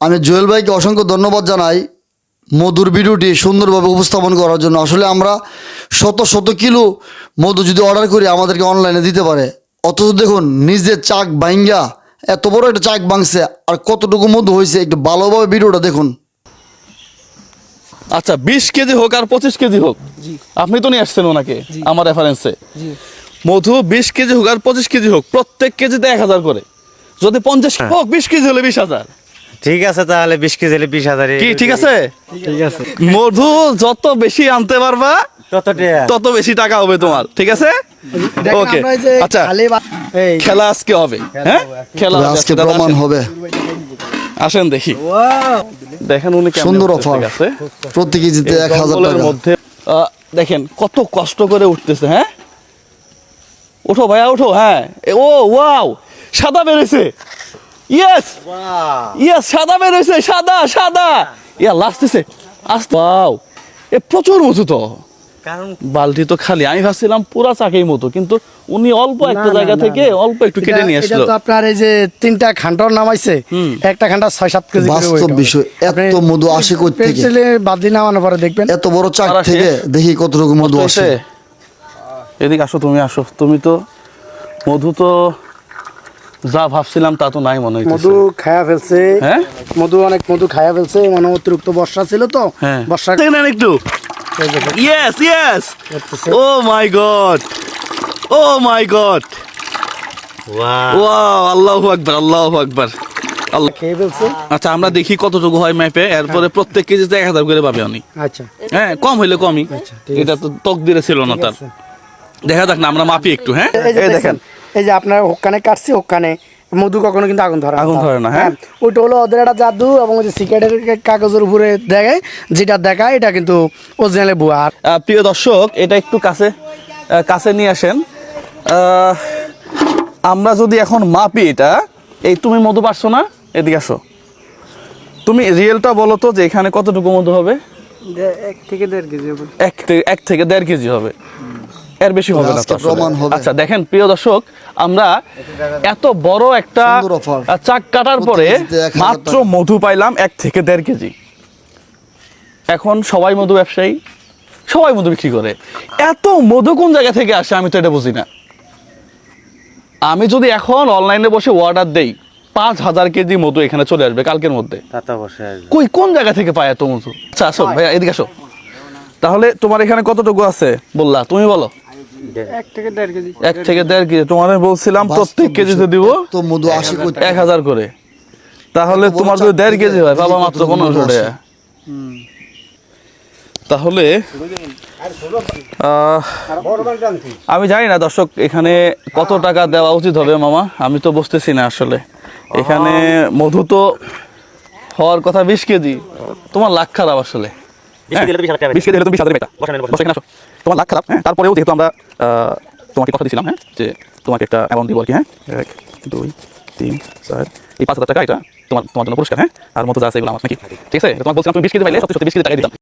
আমি জুয়েল ভাইকে অসংখ্য ধন্যবাদ জানাই মধুর ভিডিওটি সুন্দরভাবে উপস্থাপন করার জন্য। আসলে আমরা শত শত কিলো মধু যদি অর্ডার করি আমাদেরকে অনলাইনে দিতে পারে। অথচ দেখুন নিজের চাক বাইঙ্গা এত বড় একটা চাক ভাঙছে আর কতটুকু মধু হয়েছে একটু ভালোভাবে ভিডিওটা দেখুন। আচ্ছা বিশ কেজি হোক আর পঁচিশ কেজি হোক আপনি তো নিয়ে আসছেন ওনাকে আমার রেফারেন্সে মধু বিশ কেজি হোক আর পঁচিশ কেজি হোক প্রত্যেক কেজিতে এক হাজার করে। যদি পঞ্চাশ হোক বিশ কেজি হলে বিশ হাজার। ঠিক আছে তাহলে বিশ কেজি হলে বিশ হাজার কি ঠিক আছে? ঠিক আছে। মধু যত বেশি আনতে পারবা কত তত বেশি টাকা হবে তোমার। ঠিক আছে? ওকে আচ্ছা। খেলা আজকে হবে হ্যাঁ? খেলা আজকে প্রমাণ হবে। আসেন দেখি। দেখেন উনি সুন্দর অফার। প্রতি কেজিতে এক হাজার জঙ্গলের টাকা। মধ্যে দেখেন কত কষ্ট করে উঠতেছে হ্যাঁ? ওঠো ভাইয়া ওঠো হ্যাঁ। ও ওয়াও সাদা বেরোছে ইয়েস ইয়েস সাদা বেরোছে সাদা সাদা। ইয়া লাস্টেছে আস্তে ওয়াও এ প্রচুর মধু তো। কারণ বালতি তো খালি। আমি ভাবছিলাম পুরা চাকেই মতো কিন্তু উনি অল্প একটা জায়গা থেকে অল্প একটু কেটে নিয়ে আসলো। তো আপনার এই যে তিনটা খান্ডর নামাইছে। একটা খান্ডা ছয় সাত কেজি বাস্তব বিষয় এত আপনি মধু আসে কই থেকে? পেট্রোলে বাদ দিয়ে নামানোর পরে দেখবেন। এত বড় চাক থেকে। দেখি কতটুকু মধু আসে। এদিকে আসো তুমি আসো। তুমি তো মধু তো যা ভাবছিলাম তা তো নাই মনে হইতেছে। মধু খায়া ফেলছে। হ্যাঁ? মধু অনেক মধু খায়া ফেলছে মানে অতিরিক্ত বর্ষা ছিল তো হ্যাঁ। বর্ষা দেখেন। একটু yes yes oh my god oh my god wow wow আল্লাহু আকবার আল্লাহু আকবার আল্লাহ খেয়ে ফেলছে। আচ্ছা আমরা দেখি কতটুকু হয় ম্যাপে এরপরে প্রত্যেক কেজিতে এক হাজার করে পাবে উনি। আচ্ছা। হ্যাঁ কম হইলে কমই। এটা তো তকদিরে ছিল না তার। দেখা যাক না আমরা মাপি একটু হ্যাঁ? দেখেন। এই যে আপনার ওখানে কাটছি ওখানে। মধু কখনো কিন্তু আগুন ধরে আগুন ধরে না, হ্যাঁ? ওইটা হলো ওদের একটা জাদু এবং ওই যে সিগারেটের কাগজের উপরে দেখায় যেটা দেখায় এটা কিন্তু অরিজিনালে বুয়া প্রিয় দর্শক এটা একটু কাছে কাছে নিয়ে আসেন। আহ, আমরা যদি এখন মাপি এটা এই তুমি মধু পারছ না? এদিকে আসো। তুমি রিয়েলটা বলো তো যে এখানে কতটুকু মধু হবে? এক থেকে দেড় কেজি এক থেকে এক থেকে দেড় কেজি হবে। এর বেশি হবে না। আচ্ছা দেখেন প্রিয় দর্শক আমরা এত বড় একটা চাক কাটার পরে মাত্র মধু পাইলাম এক থেকে দেড় কেজি। এখন সবাই মধু ব্যবসায়ী সবাই মধু বিক্রি করে। এত মধু কোন জায়গা থেকে আসে আমি তো এটা বুঝি না। আমি যদি এখন অনলাইনে বসে অর্ডার দেই পাঁচ হাজার কেজি মধু এখানে চলে আসবে কালকের মধ্যে। কই কোন জায়গা থেকে পায় এত মধু? আচ্ছা আসো ভাইয়া এদিকে আসো। তাহলে তোমার এখানে কতটুকু আছে? বললা তুমি বলো। এক থেকে দেড় কেজি। এক থেকে তোমাদের বলছিলাম প্রত্যেক কেজিতে দিব তো মধু আসে কই এক হাজার করে। তাহলে তোমার যদি দেড় কেজি হয় বাবা মাত্র পনেরোশো টাকা। তাহলে আহ, আমি জানি না দর্শক এখানে কত টাকা দেওয়া উচিত হবে মামা। আমি তো বুঝতেছি না আসলে। এখানে মধু তো হওয়ার কথা বিশ কেজি। তোমার লাখ খারাপ আসলে। বিশ কেজি হলে তুমি বিশ হাজার। বসে তোমার লাখ খারাপ হ্যাঁ? তারপরেও যেহেতু আমরা তোমাকে কথা দিয়েছিলাম হ্যাঁ যে তোমাকে একটা অ্যামাউন্ট দিব আর কি হ্যাঁ? এক দুই তিন চার এই পাঁচ হাজার টাকা এটা তোমার তোমার জন্য পুরস্কার হ্যাঁ? আর মতো যা আছে এগুলো আমার নাকি। ঠিক আছে? তোমার বলছিলাম তুমি বিশ কেজি পাইলে সত্যি সত্যি বিশ কেজি টাকা দিতাম।